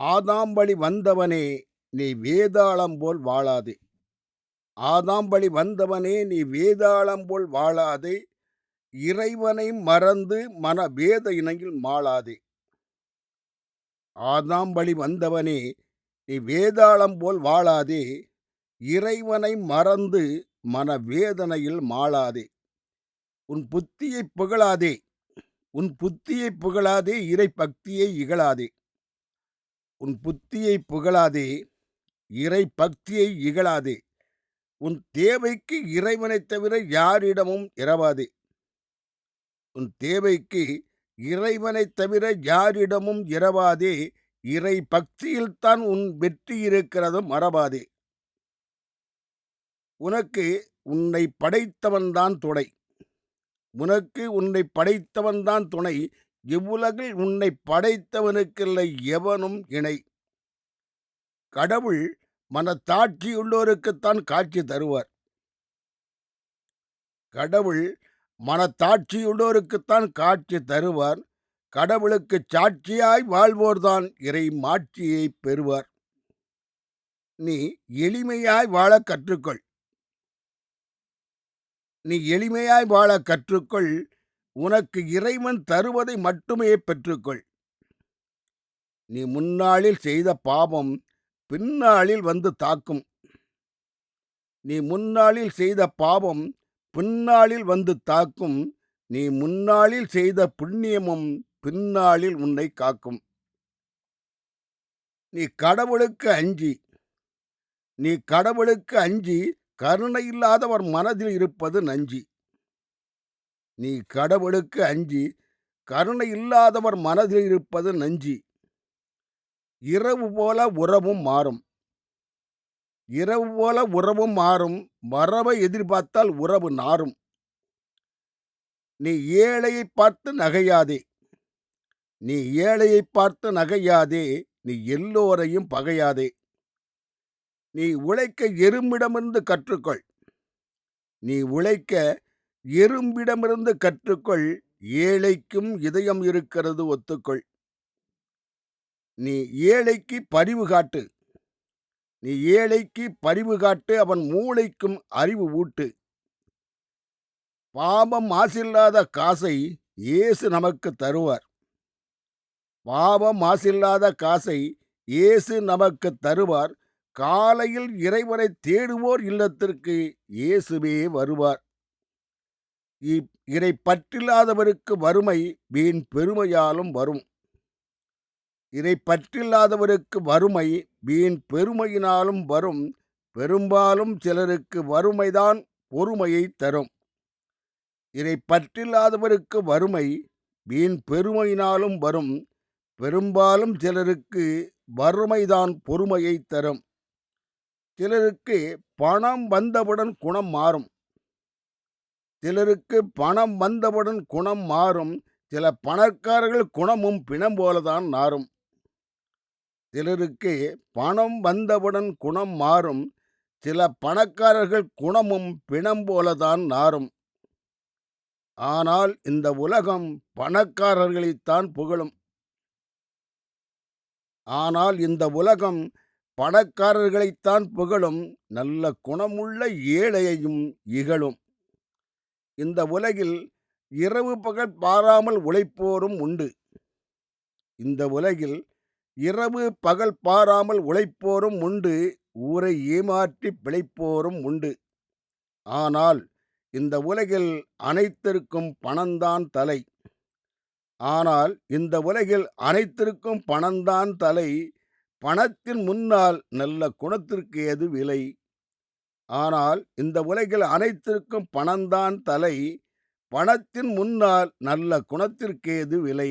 ஆதாம்பழி வந்தவனே நீ வேதாளம் போல் வாழாதே. ஆதாம்பழி வந்தவனே நீ வேதாளம் போல் வாழாதே. இறைவனை மறந்து மன வேத இனங்கில் மாளாதே. ஆதாம்பழி வந்தவனே நீ வேதாளம் போல் வாழாதே. இறைவனை மறந்து மன வேதனையில் மாளாதே. உன் புத்தியை புகழாதே. உன் புத்தியை புகழாதே இறை பக்தியை இகழாதே. உன் புத்தியை புகழாதே இறை பக்தியை இகழாதே. உன் தேவைக்கு இறைவனைத் தவிர யாரிடமும் இரவாதே. உன் தேவைக்கு இறைவனைத் தவிர யாரிடமும் இரவாதே இறை பக்தியில்தான் உன் வெற்றி இருக்கிறது மறவாதே. உனக்கு உன்னை படைத்தவன்தான் துணை. உனக்கு உன்னை படைத்தவன்தான் துணை. இவ்வுலகில் உன்னை படைத்தவனுக்கில்லை எவனும் இணை. கடவுள் மனத்தாட்சியுள்ளோருக்குத்தான் காட்சி தருவார். கடவுள் மனத்தாட்சியுள்ளோருக்குத்தான் காட்சி தருவார். கடவுளுக்கு சாட்சியாய் வாழ்வோர்தான் இறை மாட்சியை பெறுவார். நீ எளிமையாய் வாழ கற்றுக்கொள். நீ எளிமையாய் வாழ கற்றுக்கொள். உனக்கு இறைவன் தருவதை மட்டுமே பெற்றுக்கொள். நீ முன்னாளில் செய்த பாவம் பின்னாளில் வந்து தாக்கும். நீ முன்னாளில் செய்த பாவம் பின்னாளில் வந்து தாக்கும். நீ முன்னாளில் செய்த புண்ணியமும் பின்னாளில் உன்னை காக்கும். நீ கடவுளுக்கு அஞ்சி. நீ கடவுளுக்கு அஞ்சி கருணை இல்லாதவர் மனதில் இருப்பது நஞ்சி. நீ கடவுளுக்கு அஞ்சி கருணை இல்லாதவர் மனதில் இருப்பது நஞ்சி. இரவு போல உறவும் மாறும். இரவு போல உறவும் மாறும். வரவை எதிர்பார்த்தால் உறவு நாரும் நீ ஏழையை பார்த்து நகையாதே. நீ ஏழையை பார்த்து நகையாதே. நீ எல்லோரையும் பகையாதே. நீ உழைக்க எறும்பிடமிருந்து கற்றுக்கொள். நீ உழைக்க எறும்பிடமிருந்து கற்றுக்கொள் ஏழைக்கும் இதயம் இருக்கிறது ஒத்துக்கொள். நீ ஏழைக்கு பரிவு காட்டு. நீ ஏழைக்கு பரிவு காட்டு அவன் மூளைக்கும் அறிவு ஊட்டு. பாவம் மாசில்லாத காசை இயேசு நமக்கு தருவார். பாவம் மாசில்லாத காசை இயேசு நமக்கு தருவார். காலையில் இறைவனை தேடுவோர் இல்லத்திற்கு இயேசுவே வருவார். இதை பற்றில்லாதவருக்கு வறுமை வீண் பெருமையாலும் வரும். இதை பற்றில்லாதவருக்கு வறுமை வீண் பெருமையினாலும் வரும். பெரும்பாலும் சிலருக்கு வறுமைதான் பொறுமையை தரும். இதை பற்றில்லாதவருக்கு வறுமை வீண் பெருமையினாலும் வரும். பெரும்பாலும் சிலருக்கு வறுமைதான் பொறுமையை தரும். சிலருக்கு பணம் வந்தவுடன் குணம் மாறும். சிலருக்கு பணம் வந்தவுடன் குணம் மாறும். சில பணக்காரர்கள் குணமும் பிணம் போலதான் நாரும் சிலருக்கு பணம் வந்தவுடன் குணம் மாறும். சில பணக்காரர்கள் குணமும் பிணம் போலதான் நாரும் ஆனால் இந்த உலகம் பணக்காரர்களைத்தான் புகழும். ஆனால் இந்த உலகம் பணக்காரர்களைத்தான் புகழும். நல்ல குணமுள்ள ஏழையையும் இகழும். இந்த உலகில் இரவு பகல் பாராமல் உழைப்போரும் உண்டு. இந்த உலகில் இரவு பகல் பாராமல் உழைப்போரும் உண்டு ஊரை ஏமாற்றி பிழைப்போரும் உண்டு. ஆனால் இந்த உலகில் அனைத்திற்கும் பணம்தான் தலை. ஆனால் இந்த உலகில் அனைத்திற்கும் பணம்தான் தலை. பணத்தின் முன்னால் நல்ல குணத்திற்கு எது விலை? ஆனால் இந்த உலகில் அனைத்திற்கும் பணம்தான் தலை பணத்தின் முன்னால் நல்ல குணத்திற்கேது விலை.